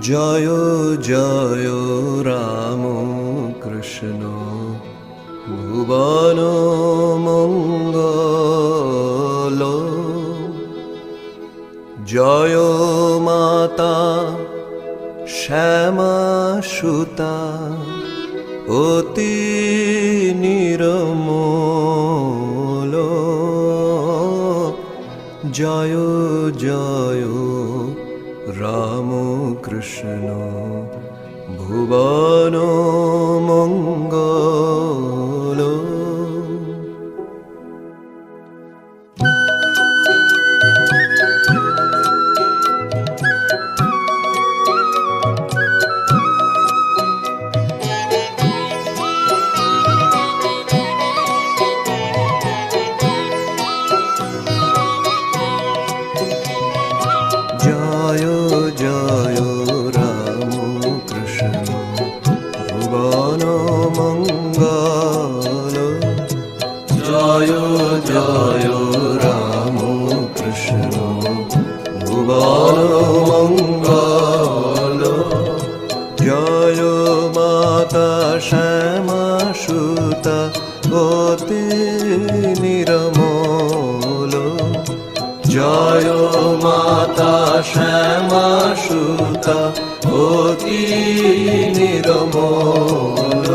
জয় জয় রাম কৃষ্ণ ভুবন মঙ্গল। জয় মাতা শ্যামা সুতা অতি নিরমল। জয় জয় কৃষ্ণ ভুবন মঙ্গল। জয় জয় রাম কৃষ্ণ। ভুবন মঙ্গল। জয় মাতা শ্যামা সুতা অতি নিরমল। জয় মাতা শ্যামা সুতা অতি নিরমল।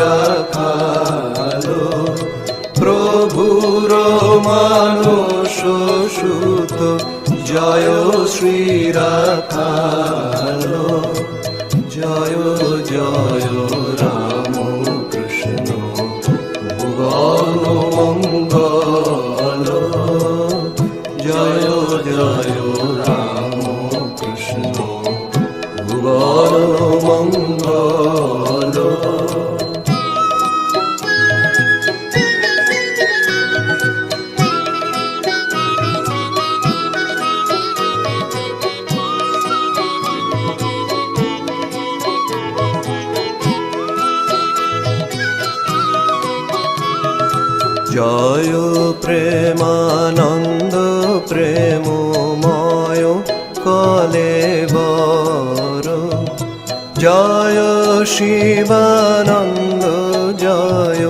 রাখাল প্রভুর মানস সুত জয় শ্রী রাখাল জয় জয় রাম কৃষ্ণ ভুবন মঙ্গল জয় জয় জয় প্রেমানন্দ প্রেমময় কলেবর জয় শিবানন্দ জয়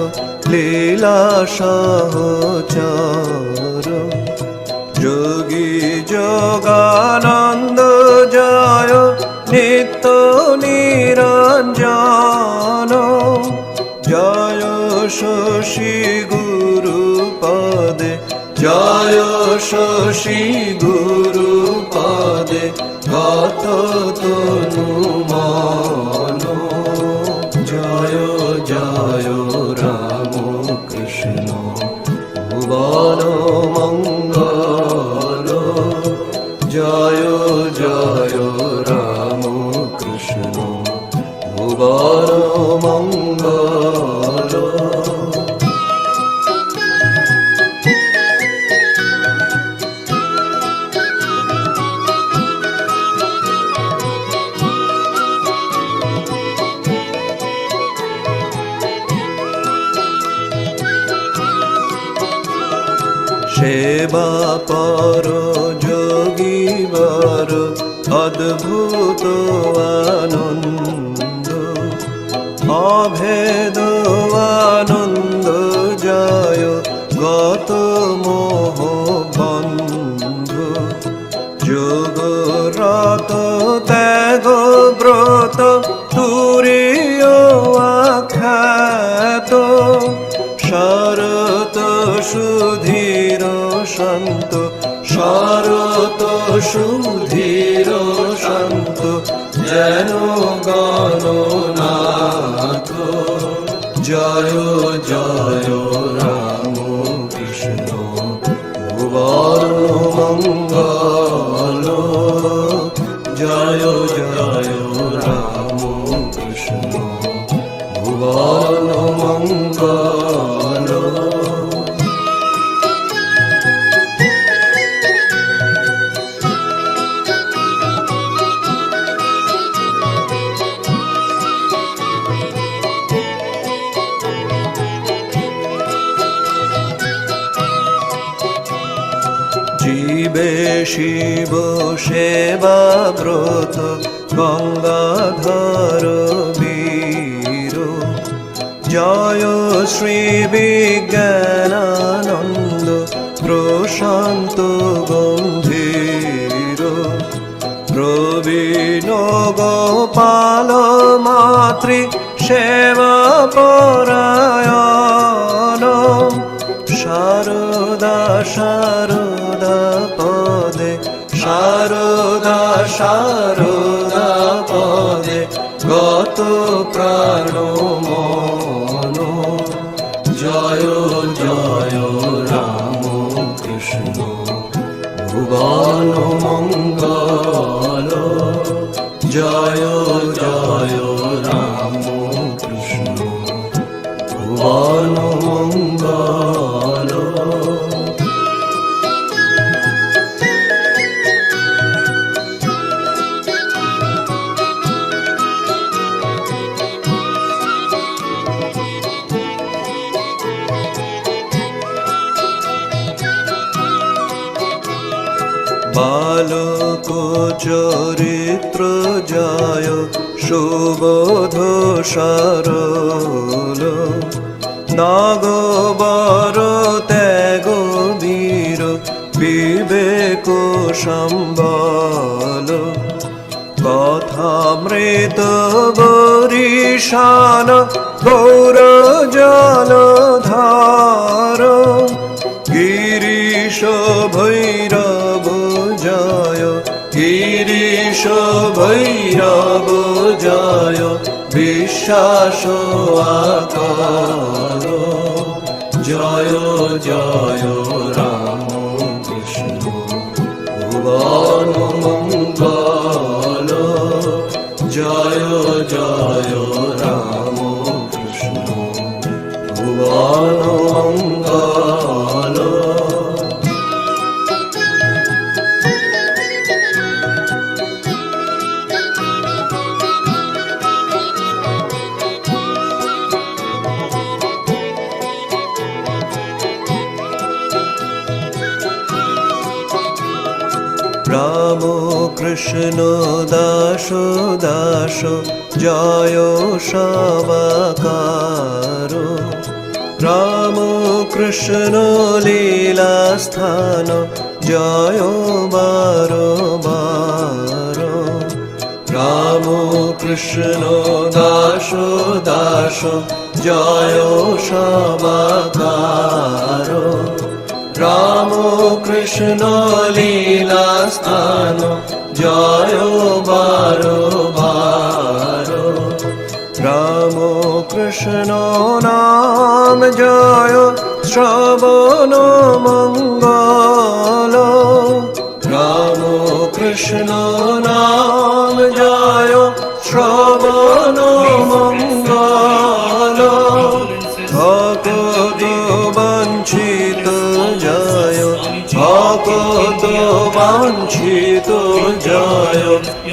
লীলা সহচর। যোগী যোগানন্দ শশী গুরু পদে গত তনু মন। জয় জয়। পর যোগীবর অদ্ভুত আনন্দ। অভেদ আনন্দ জয় গত মোহ সুধীর শান্ত যেন গণনাথ। জয় জয় রাম কৃষ্ণ মঙ্গল জয় জয় রাম কৃষ্ণ ভুবন মঙ্গল শিব সেবা ব্রত গঙ্গাধর বীর। জয় শ্রী বিজ্ঞানানন্দ, প্রশান্ত গম্ভীর। প্রবীণ গোপাল মাতৃ সেবা পরায়ণ। শারদা শারদা শারদা শারদা পদে গত প্রাণ মন। জয় জয় রাম কৃষ্ণ, ভুবন মঙ্গল। জয় জয় রাম কৃষ্ণ, ভুবন মঙ্গল বালক চরিত্র জয় সুবোধ সরল নাগবর ত্যাগ বীর বিবেক সম্বল কথামৃত বরিশান গৌর জলধার গিরিশ ভৈরব জয়। গিরিশ ভৈরব জয়। বিশ্বাস আকার। জয় জয়, রাম কৃষ্ণ। ভুবন মঙ্গল। জয় জয়, রাম কৃষ্ণ। ভুবন মঙ্গল। কৃষ্ণ দাস দাস, জয় সবাকার। রাম কৃষ্ণ লীলা স্থান, জয় বার বার। রাম কৃষ্ণ দাস দাস, জয় সবাকার। রাম কৃষ্ণ লীলা স্থান জয় বার বার রাম কৃষ্ণ নাম জয় শ্রবণ মঙ্গল রাম কৃষ্ণ নাম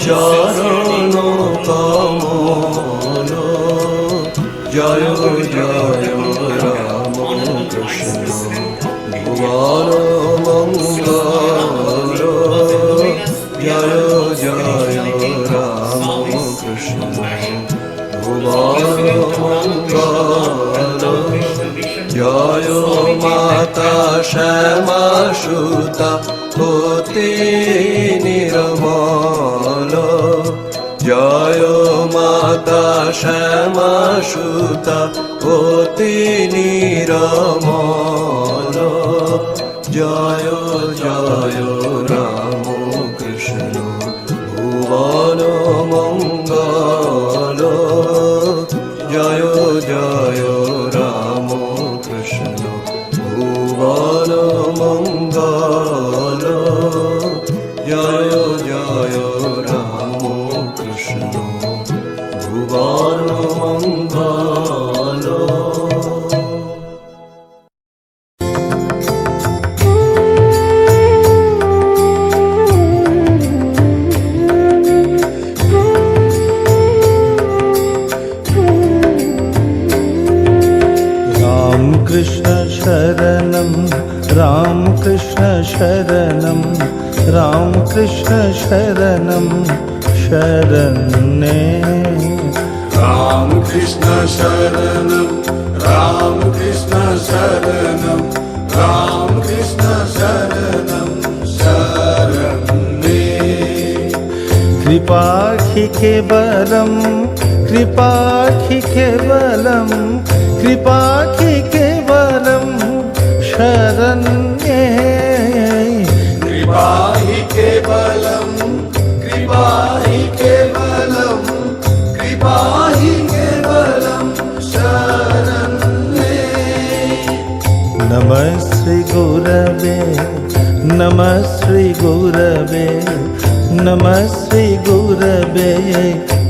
চরণ কমল জয় জয়, রাম কৃষ্ণ। ভুবন মঙ্গল। জয় জয়, রাম কৃষ্ণ। ভুবন মঙ্গল। জয়, মাতা শ্যামা সুতা অতি শ্যামা সুতা অতি নিরমল। জয় জয় রাম कृष्ण शरण राम कृष्ण शरण राम कृष्ण शरण शरण राम रामकृष्णशरणं रामकृष्णशरणं रामकृष्णशरणं शरण्ये रामकृष्णशरणं रामकृष्णशरणं रामकृष्णशरणं शरण्ये। कृपाखि के वरम् कृपाखि केवलं कृपाखि केवलं शरण्ये। कृपा हि केवलं कृपा हि केवलं कृपा हि केवलं शरण्ये। नमः श्री गुरवे नमः श्री गुरवे नमः श्री गुरवे।